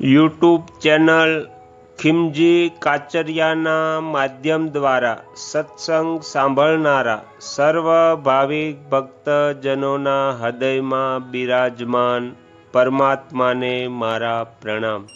YouTube channel ખિમજી કાચરિયાના માધ્યમ દ્વારા સત્સંગ સાંભળનારા સર્વ ભાવિક ભક્તજનોના હૃદયમાં બિરાજમાન પરમાત્માને મારા પ્રણામ.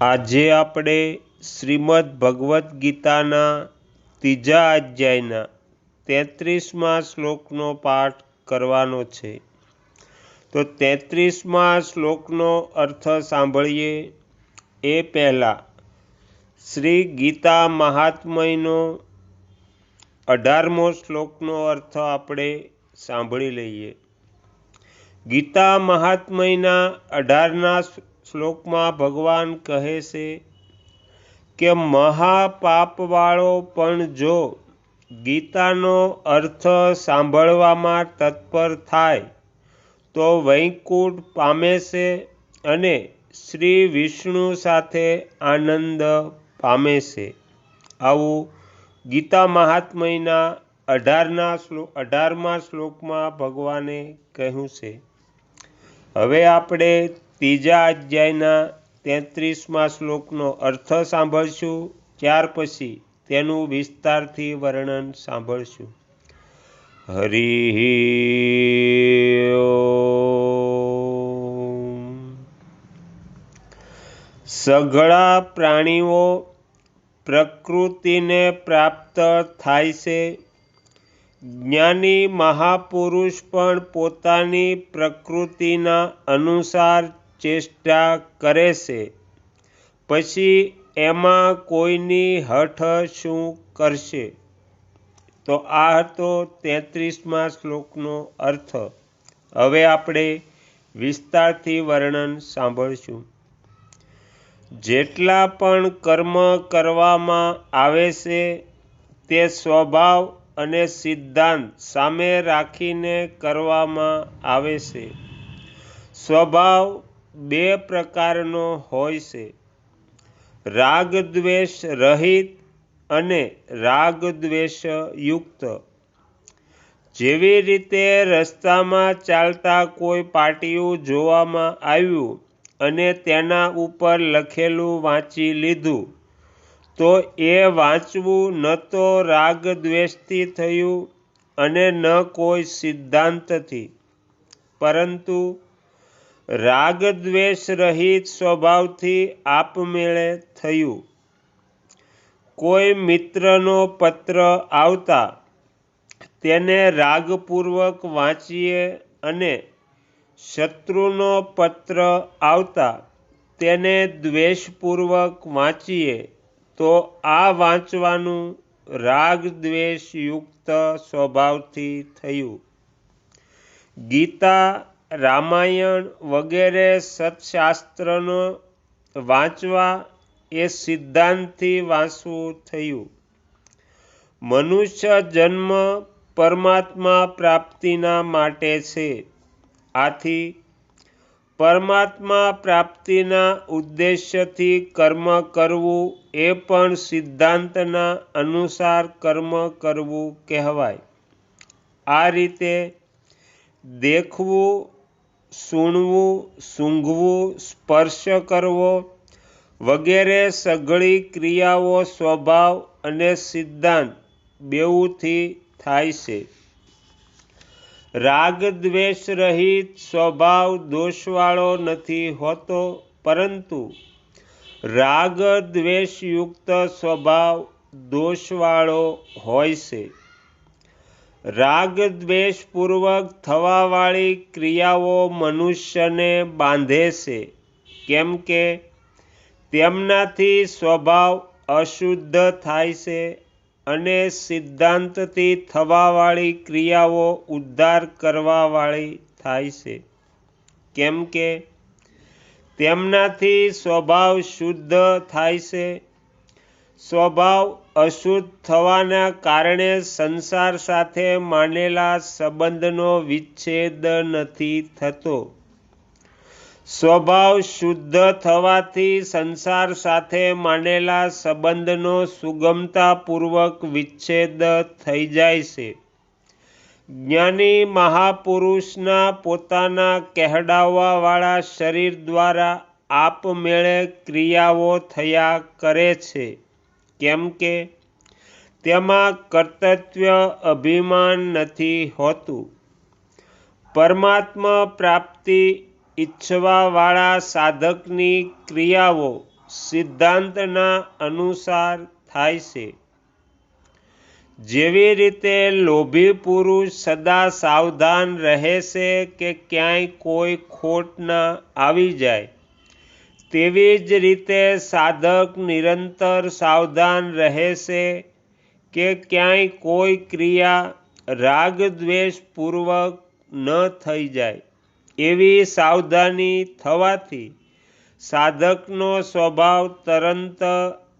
આજે આપણે શ્રીમદ ભગવદ્ ગીતાના ત્રીજા અધ્યાયના તેત્રીસમાં શ્લોકનો પાઠ કરવાનો છે. તો તેત્રીસમાં શ્લોકનો અર્થ સાંભળીએ. એ પહેલાં, શ્રી ગીતા મહાત્મયનો અઢારમો શ્લોકનો અર્થ આપણે સાંભળી લઈએ. ગીતા મહાત્મયના અઢારના શ્લોકમાં ભગવાન કહે છે કે, મહાપાપવાળો પણ જો ગીતાનો અર્થ સાંભળવામાં તત્પર થાય તો વૈકુંઠ પામે છે અને શ્રી વિષ્ણુ સાથે આનંદ પામે છે. આવું ગીતા મહાત્મયના અઢારના શ્લોક અઢારમા શ્લોકમાં ભગવાને કહ્યું છે. હવે આપણે ત્રીજા અધ્યાયના તેત્રીસમા શ્લોકનો અર્થ સાંભળશું. ત્યાર પછી તેનું વિસ્તારથી વર્ણન સાંભળશું. હરિ સઘળા પ્રાણીઓ પ્રકૃતિને પ્રાપ્ત થાય છે. જ્ઞાની મહાપુરુષ પણ પોતાની પ્રકૃતિના અનુસાર ચેષ્ટા કરે છે. પછી એમાં કોઈની હઠ શું કરશે? તો આ હતો તેત્રીસમાં શ્લોકનો અર્થ. હવે આપણે વિસ્તારથી વર્ણન સાંભળશું. જેટલા પણ કર્મ કરવામાં આવે છે, તે સ્વભાવ અને સિદ્ધાંત સામે રાખીને કરવામાં આવે છે. સ્વભાવ બે પ્રકારનો હોય છે. રાગ દ્વેષ રહિત અને રાગ દ્વેષ જેવી રીતે રસ્તામાં ચાલતા કોઈ પાટિયું જોવામાં આવ્યું અને તેના ઉપર લખેલું વાંચી લીધું, તો એ વાંચવું ન તો રાગ દ્વેષથી થયું અને ન કોઈ સિદ્ધાંતથી. પરંતુ રાગ દ્વેષ રહિત સ્વભાવથી આપમેળે થયું. કોઈ મિત્રનો પત્ર આવતા તેને રાગપૂર્વક વાંચીએ અને શત્રુનો પત્ર આવતા તેને દ્વેષપૂર્વક વાંચીએ, તો આ વાંચવાનું રાગ દ્વેષયુક્ત સ્વભાવથી થયું. ગીતા, રામાયણ વગેરે સત્શાસ્ત્રનો વાંચવા એ સિદ્ધાંતથી વાંચવું થયું. મનુષ્ય જન્મ પરમાત્મા પ્રાપ્તિના માટે છે. આથી પરમાત્મા પ્રાપ્તિના ઉદ્દેશ્યથી કર્મ કરવું એ પણ સિદ્ધાંતના અનુસાર કર્મ કરવું કહેવાય. આ રીતે દેખવું, સૂણવું, સૂંઘવું, સ્પર્શ કરવો વગેરે સઘળી ક્રિયાઓ, સ્વભાવ અને સિદ્ધાંત બેઉથી થાય છે. રાગ દ્વેષ રહિત સ્વભાવ દોષવાળો નથી હોતો, પરંતુ રાગ દ્વેષયુક્ત સ્વભાવ દોષવાળો હોય છે. રાગ દ્વેષપૂર્વક થવાવાળી ક્રિયાઓ મનુષ્યને બાંધે છે, કેમ કે તેમનાથી સ્વભાવ અશુદ્ધ થાય છે અને સિદ્ધાંતથી થવાવાળી ક્રિયાઓ ઉદ્ધાર કરવાવાળી થાય છે. કેમ કે તેમનાથી સ્વભાવ શુદ્ધ થાય છે. સ્વભાવ અશુદ્ધ થવાના કારણે સંસાર સાથે માનેલા સંબંધનો વિચ્છેદ નથી થતો. સ્વભાવ શુદ્ધ થવાથી સંસાર સાથે માનેલા સંબંધનો સુગમતાપૂર્વક વિચ્છેદ થઈ જાય છે. જ્ઞાની મહાપુરુષના પોતાના કહેડાવવાવાળા શરીર દ્વારા આપમેળે ક્રિયાઓ થયા કરે છે. કેમ કે તેમાં કર્તવ્ય અભિમાન નથી હોતું. પરમાત્મા પ્રાપ્તિ ઈચ્છવાવાળા સાધકની ક્રિયાઓ સિદ્ધાંતના અનુસાર થાય છે. જેવી રીતે લોભી પુરુષ સદા સાવધાન રહેશે કે ક્યાંય કોઈ ખોટ ન આવી જાય, તેવી જ રીતે સાધક નિરંતર સાવધાન રહેશે કે ક્યાંય કોઈ ક્રિયા રાગ દ્વેષપૂર્વક ન થઈ જાય. એવી સાવધાની થવાથી સાધકનો સ્વભાવ તરંત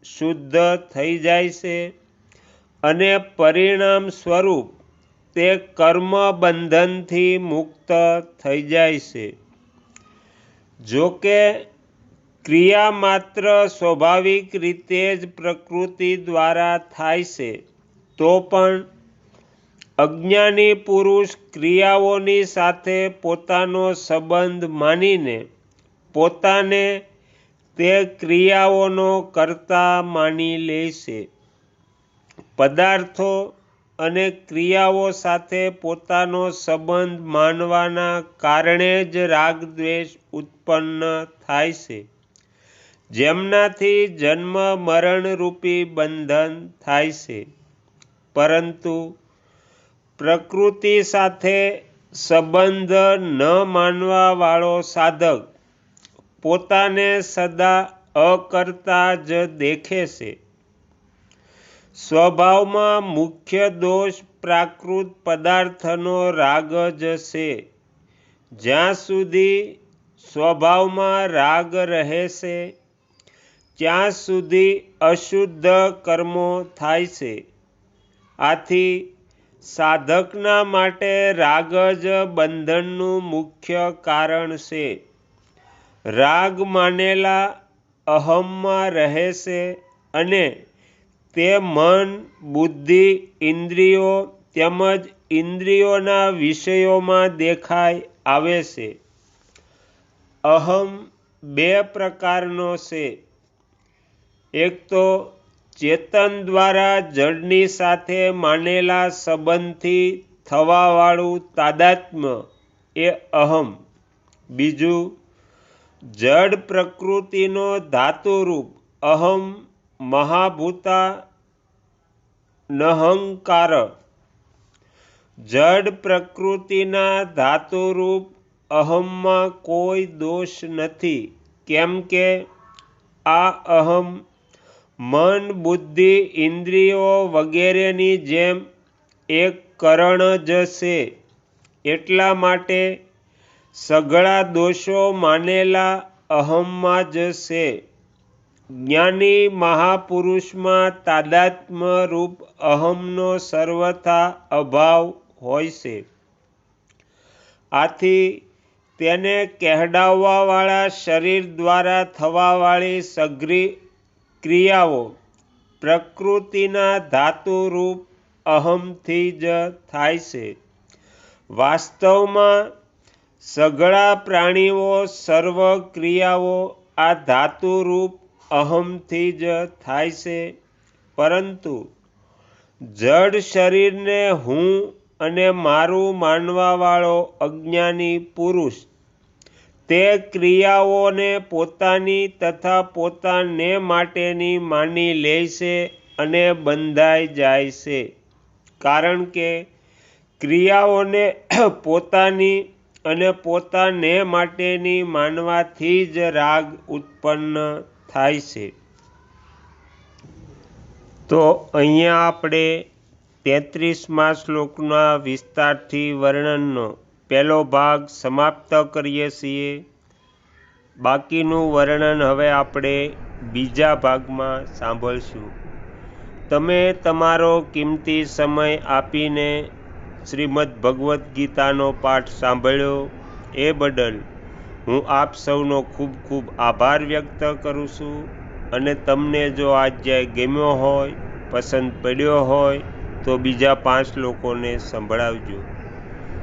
શુદ્ધ થઈ જાય છે અને પરિણામ સ્વરૂપ તે કર્મ બંધનથી મુક્ત થઈ જાય છે. જોકે ક્રિયા માત્ર સ્વાભાવિક રીતે જ પ્રકૃતિ દ્વારા થાય છે, તો પણ અજ્ઞાની પુરુષ ક્રિયાઓની સાથે પોતાનો સંબંધ માનીને પોતાને તે ક્રિયાઓનો કરતા માની લે છે. પદાર્થો અને ક્રિયાઓ સાથે પોતાનો સંબંધ માનવાના કારણે જ રાગ દ્વેષ ઉત્પન્ન થાય છે. જેમનાથી જન્મ મરણરૂપી બંધન થાય છે. પરંતુ પ્રકૃતિ સાથે સંબંધ ન માનવાવાળો સાધક પોતાને સદા અકર્તા જ દેખે છે. સ્વભાવમાં મુખ્ય દોષ પ્રાકૃત પદાર્થનો રાગ જ છે. જ્યાં સુધી સ્વભાવમાં રાગ રહે છે, ત્યાં સુધી અશુદ્ધ કર્મો થાય છે. આથી સાધકના માટે રાગ જ બંધનનું મુખ્ય કારણ છે. રાગ માનેલા અહમમાં રહેશે અને તે મન, બુદ્ધિ, ઇન્દ્રિયો તેમજ ઇન્દ્રિયોના વિષયોમાં દેખાઈ આવે છે. અહમ બે પ્રકારનો છે. એક તો ચેતન દ્વારા જળની સાથે માનેલા સંબંધથી થવાવાળું તાદાત્મ્ય એ અહમ. બીજું, જડ પ્રકૃતિનો ધાતુરૂપ અહમ મહાભૂતા નહંકાર. જડ પ્રકૃતિના ધાતુરૂપ અહમમાં કોઈ દોષ નથી. કેમ કે આ અહમ મન, બુદ્ધિ, ઇન્દ્રિયો વગેરેની જેમ એક કરણ જ છે. એટલા માટે સઘળા દોષો માનેલા અહમમાં જ છે. જ્ઞાની મહાપુરુષમાં તાદાત્મ રૂપ અહમનો સર્વથા અભાવ હોય છે. આથી તેને કહેડાવવાવાળા શરીર દ્વારા થવાવાળી સઘળી ક્રિયાઓ. પ્રકૃતિના ધાતુરૂપ અહમથી જ થાય છે. વાસ્તવમાં સઘળા પ્રાણીઓ, સર્વ ક્રિયાઓ આ ધાતુરૂપ અહમથી જ થાય છે. પરંતુ જડ શરીરને હું અને મારું માનવાવાળો અજ્ઞાની પુરુષ તે ક્રિયાઓને પોતાની તથા પોતાને માટેની માની લે છે અને બંધાઈ જાય છે. કારણ કે ક્રિયાઓને પોતાની અને પોતાને માટેની માનવાથી જ રાગ ઉત્પન્ન થાય છે. તો અહીંયા આપણે તેત્રીસમાં શ્લોકના વિસ્તારથી વર્ણનનો પહેલો ભાગ સમાપ્ત કરીએ છીએ. બાકીનું વર્ણન હવે આપણે બીજા ભાગમાં સાંભળશું. તમે તમારો કિંમતી સમય આપીને શ્રીમદ ભગવદ્ ગીતાનો પાઠ સાંભળ્યો એ બદલ હું આપ સૌનો ખૂબ ખૂબ આભાર વ્યક્ત કરું છું અને તમને જો આ ગમ્યો હોય, પસંદ પડ્યો હોય, તો બીજા પાંચ લોકોને સંભળાવજો.